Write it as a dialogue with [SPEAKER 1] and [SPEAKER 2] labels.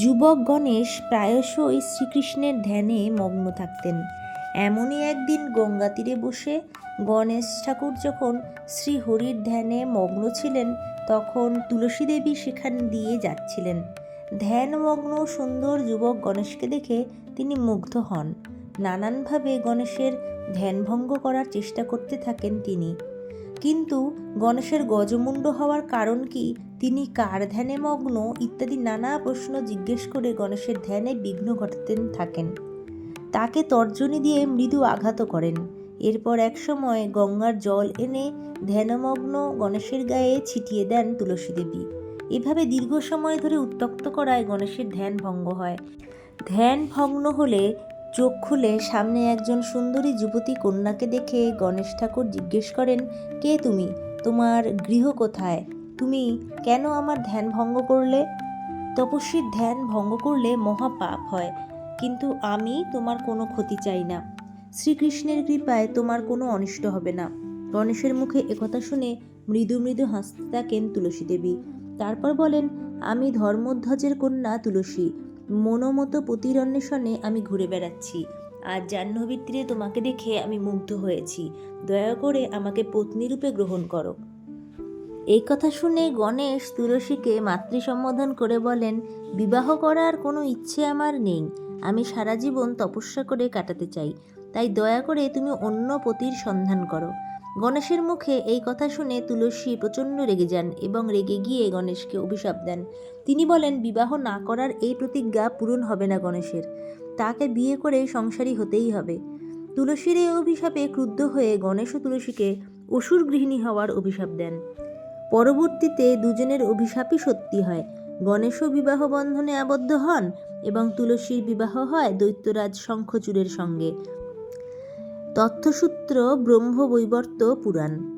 [SPEAKER 1] যুবক গণেশ প্রায়শই শ্রীকৃষ্ণের ধ্যানে মগ্ন থাকতেন। এমনই একদিন গঙ্গা তীরে বসে গণেশ ঠাকুর যখন শ্রীহরির ধ্যানে মগ্ন ছিলেন, তখন তুলসী দেবী সেখান দিয়ে যাচ্ছিলেন। ধ্যানমগ্ন সুন্দর যুবক গণেশকে দেখে তিনি মুগ্ধ হন। নানানভাবে গণেশের ধ্যানভঙ্গ করার চেষ্টা করতে থাকেন তিনি। কিন্তু গণেশের গজমুণ্ড হওয়ার কারণ কি? তিনি কার ধ্যানে মগ্ন? ইত্যাদি নানা প্রশ্ন জিজ্ঞেস করে গণেশের ধ্যানে বিঘ্ন ঘটাতেন থাকেন। তাকে তর্জনী দিয়ে মৃদু আঘাত করেন। এরপর একসময় গঙ্গার জল এনে ধ্যানমগ্ন গণেশের গায়ে ছিটিয়ে দেন তুলসী দেবী। এভাবে দীর্ঘ সময় ধরে উত্তক্ত করায় গণেশের ধ্যান ভঙ্গ হয়। ধ্যান ভগ্ন হলে চোখ খুলে সামনে একজন সুন্দরী যুবতী কন্যাকে দেখে গণেশ ঠাকুর জিজ্ঞেস করেন, কে তুমি? তোমার গৃহ কোথায়? তুমি কেন আমার ধ্যান ভঙ্গ করলে? তপস্বীর ধ্যান ভঙ্গ করলে মহা পাপ হয়, কিন্তু আমি তোমার কোনো ক্ষতি চাই না। শ্রীকৃষ্ণের কৃপায় তোমার কোনো অনিষ্ট হবে না। গণেশের মুখে একথা শুনে মৃদু মৃদু হাসতে থাকেন তুলসী দেবী। তারপর বলেন, আমি ধর্মধ্বজের কন্যা তুলসী। মনোমতো পতির অন্বেষণে আমি ঘুরে বেড়াচ্ছি। আর জাহ্নবীর তীরে তোমাকে দেখে আমি মুগ্ধ হয়েছি। দয়া করে আমাকে পত্নীরূপে গ্রহণ করো। এই কথা শুনে গণেশ তুলসীকে মাতৃ সম্বোধন করে বলেন, বিবাহ করার কোনো ইচ্ছে আমার নেই। আমি সারা জীবন তপস্যা করে কাটাতে চাই। তাই দয়া করে তুমি অন্য পতির সন্ধান করো। গণেশের মুখে এই কথা শুনে তুলসী প্রচণ্ড রেগে যান এবং রেগে গিয়ে গণেশকে অভিশাপ দেন। তিনি বলেন, বিবাহ না করার এই প্রতিজ্ঞা পূরণ হবে না গণেশের। তাকে বিয়ে করে সংসারী হতেই হবে। তুলসীর এই অভিশাপে ক্রুদ্ধ হয়ে গণেশ ও তুলসীকে অসুর গৃহিণী হওয়ার অভিশাপ দেন। পরবর্তীতে দুজনের অভিশাপই সত্যি হয়। গণেশও বিবাহ বন্ধনে আবদ্ধ হন এবং তুলসীর বিবাহ হয় দৈত্যরাজ শঙ্খচূড়ের সঙ্গে। তথ্যসূত্র ব্রহ্মবৈবর্ত পুরাণ।